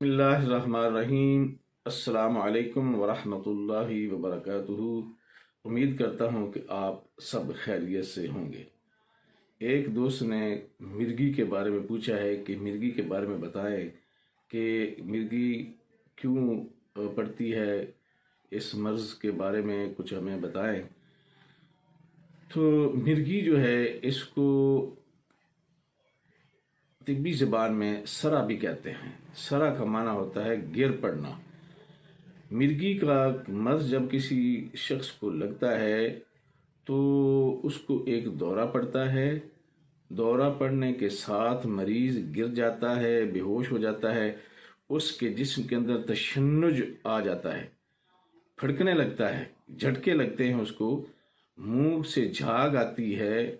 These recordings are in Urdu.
بسم اللہ الرحمن الرحیم۔ السلام علیکم ورحمۃ اللہ وبرکاتہ۔ امید کرتا ہوں کہ آپ سب خیریت سے ہوں گے۔ ایک دوست نے مرگی کے بارے میں پوچھا ہے کہ مرگی کے بارے میں بتائیں کہ مرگی کیوں پڑتی ہے؟ اس مرض کے بارے میں کچھ ہمیں بتائیں۔ تو مرگی جو ہے، اس کو طبی زبان میں سرا بھی کہتے ہیں۔ سرا کا معنی ہوتا ہے گر پڑنا۔ مرگی کا مرض جب کسی شخص کو لگتا ہے تو اس کو ایک دورہ پڑتا ہے۔ دورہ پڑنے کے ساتھ مریض گر جاتا ہے، بے ہوش ہو جاتا ہے، اس کے جسم کے اندر تشنج آ جاتا ہے۔ پھڑکنے لگتا ہے، جھٹکے لگتے ہیں اس کو۔ منہ سے جھاگ آتی ہے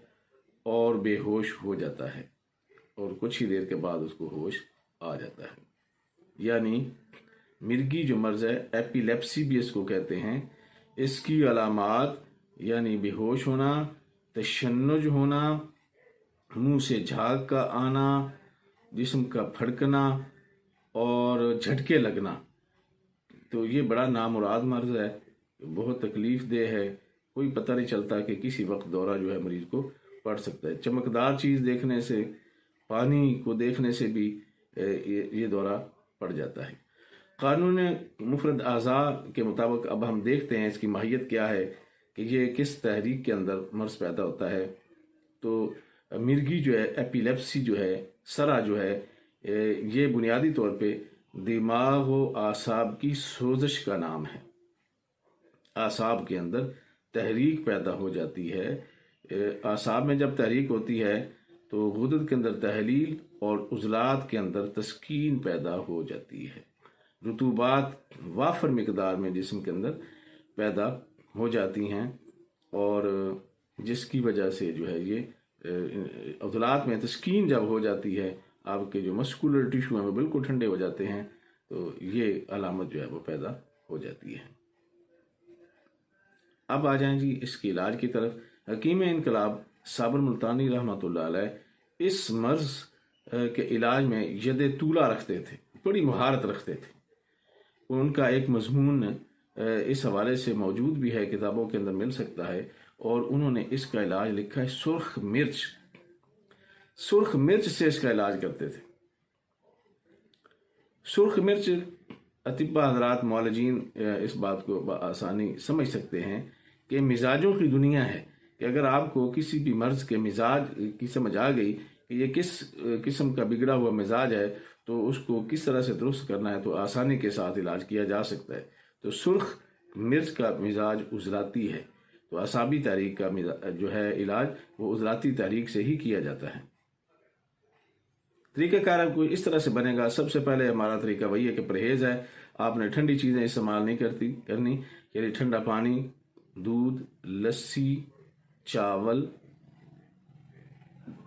اور بے ہوش ہو جاتا ہے۔ اور کچھ ہی دیر کے بعد اس کو ہوش آ جاتا ہے۔ یعنی مرگی جو مرض ہے ایپیلیپسی بھی اس کو کہتے ہیں۔ اس کی علامات یعنی بے ہوش ہونا، تشنج ہونا، منہ سے جھاگ کا آنا، جسم کا پھڑکنا اور جھٹکے لگنا۔ تو یہ بڑا نامراد مرض ہے۔ بہت تکلیف دہ ہے۔ کوئی پتہ نہیں چلتا کہ کسی وقت دورہ جو ہے مریض کو پڑ سکتا ہے۔ چمکدار چیز دیکھنے سے پانی کو دیکھنے سے بھی یہ دورہ پڑ جاتا ہے۔ قانون مفرد اعضاء کے مطابق اب ہم دیکھتے ہیں اس کی ماہیت کیا ہے، کہ یہ کس تحریک کے اندر مرض پیدا ہوتا ہے۔ تو مرگی جو ہے ایپیلیپسی جو ہے، سرا جو ہے یہ بنیادی طور پہ دماغ و اعصاب کی سوزش کا نام ہے۔ اعصاب کے اندر تحریک پیدا ہو جاتی ہے۔ اعصاب میں جب تحریک ہوتی ہے تو غدد کے اندر تحلیل اور عضلات کے اندر تسکین پیدا ہو جاتی ہے۔ رتوبات وافر مقدار میں جسم کے اندر پیدا ہو جاتی ہیں اور جس کی وجہ سے جو ہے یہ عضلات میں تسکین جب ہو جاتی ہے، آپ کے جو مسکولر ٹیشو ہیں وہ بالکل ٹھنڈے ہو جاتے ہیں، تو یہ علامت جو ہے وہ پیدا ہو جاتی ہے۔ اب آ جائیں جی اس کے علاج کی طرف۔ حکیم انقلاب صابر ملتانی رحمۃ اللہ علیہ اس مرض کے علاج میں ید طولہ رکھتے تھے، بڑی مہارت رکھتے تھے۔ ان کا ایک مضمون اس حوالے سے موجود بھی ہے، کتابوں کے اندر مل سکتا ہے۔ اور انہوں نے اس کا علاج لکھا ہے سرخ مرچ۔ سرخ مرچ سے اس کا علاج کرتے تھے۔ سرخ مرچ اطبا حضرات، معالجین اس بات کو آسانی سمجھ سکتے ہیں کہ مزاجوں کی دنیا ہے۔ کہ اگر آپ کو کسی بھی مرض کے مزاج، کی سمجھ آ گئی کہ یہ کس قسم کا بگڑا ہوا مزاج ہے، تو اس کو کس طرح سے درست کرنا ہے، تو آسانی کے ساتھ علاج کیا جا سکتا ہے۔ تو سرخ مرچ کا مزاج ازراتی ہے۔ تو اعصابی تحریک کا جو ہے علاج، وہ ازراتی تحریک سے ہی کیا جاتا ہے۔ طریقہ کار کو اس طرح سے بنے گا۔ سب سے پہلے ہمارا طریقہ وہی ہے کہ پرہیز ہے۔ آپ نے ٹھنڈی چیزیں استعمال نہیں کرتی، کرنی یعنی ٹھنڈا پانی، دودھ، لسی چاول،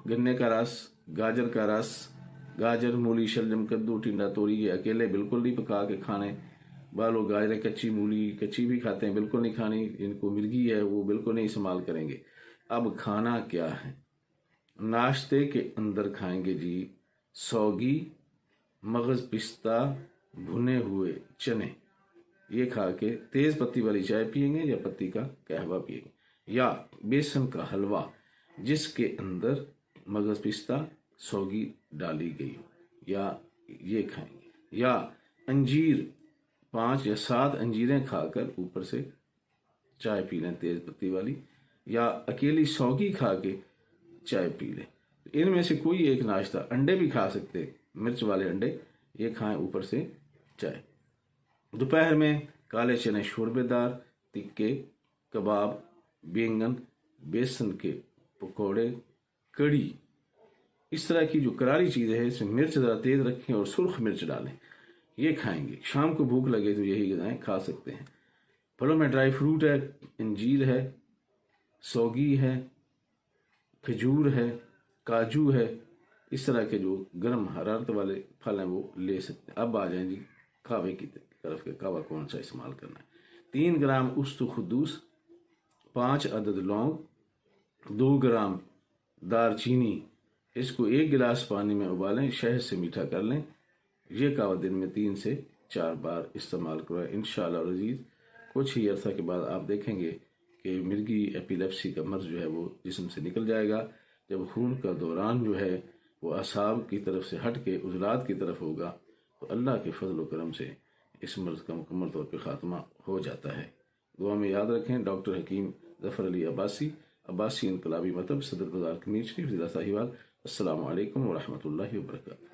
گنے کا رس، گاجر کا رس، گاجر، مولی، شلجم، کدو، ٹنڈا، توری، یہ اکیلے بالکل نہیں پکا کے کھانے۔ بالو گاجریں کچی، مولی، کچی بھی کھاتے ہیں، بالکل نہیں کھانی۔ ان کو مرگی ہے، وہ بالکل نہیں استعمال کریں گے۔ اب کھانا کیا ہے؟ ناشتے کے اندر کھائیں گے جی سوگی، مغز پستہ، بھنے ہوئے چنے۔ یہ کھا کے تیز پتی والی چائے پیئیں گے یا پتی کا قہوہ پیئیں گے؟ یا بیسن کا حلوہ جس کے اندر مغز پستہ سوگی ڈالی گئی یا یہ کھائیں گے، یا انجیر، پانچ یا سات انجیریں کھا کر اوپر سے چائے پی لیں تیز پتی والی، یا اکیلی سوگی کھا کے چائے پی لیں۔ ان میں سے کوئی ایک ناشتہ انڈے بھی کھا سکتے، مرچ والے انڈے، یہ کھائیں اوپر سے چائے۔ دوپہر میں کالے چنے شوربے دار، تکے، کباب بینگن، بیسن کے پکوڑے، کڑی، اس طرح کی جو کراری چیزیں ہیں، اس میں مرچ ذرا تیز رکھیں اور سرخ مرچ ڈالیں۔ یہ کھائیں گے۔ شام کو بھوک لگے تو یہی غذائیں کھا سکتے ہیں۔ پھلوں میں ڈرائی فروٹ ہے، انجیر ہے، سوگی ہے، کھجور ہے، کاجو ہے۔ اس طرح کے جو گرم حرارت والے پھل ہیں، وہ لے سکتے ہیں۔ اب آ جائیں جی کھاوے کی طرف کے کعوہ کون سا استعمال کرنا ہے؟ تین گرام است خدوس پانچ عدد لونگ، دو گرام دار چینی اس کو ایک گلاس پانی میں ابالیں، شہد سے میٹھا کر لیں۔ یہ کہوا دن میں تین سے چار بار استعمال کریں۔ انشاءاللہ عزیز، کچھ ہی عرصہ کے بعد آپ دیکھیں گے کہ مرگی ایپیلیپسی کا مرض جو ہے وہ جسم سے نکل جائے گا۔ جب خون کا دوران جو ہے وہ اصاب کی طرف سے ہٹ کے عضلات کی طرف ہوگا، تو اللہ کے فضل و کرم سے اس مرض کا مکمل طور پہ خاتمہ ہو جاتا ہے۔ دعا میں یاد رکھیں، ڈاکٹر حکیم ظفر علی عباسی عباسی انقلابی مطب صدر بازار کمیر شریف ضلع صاحبال السلام علیکم ورحمۃ اللہ وبرکاتہ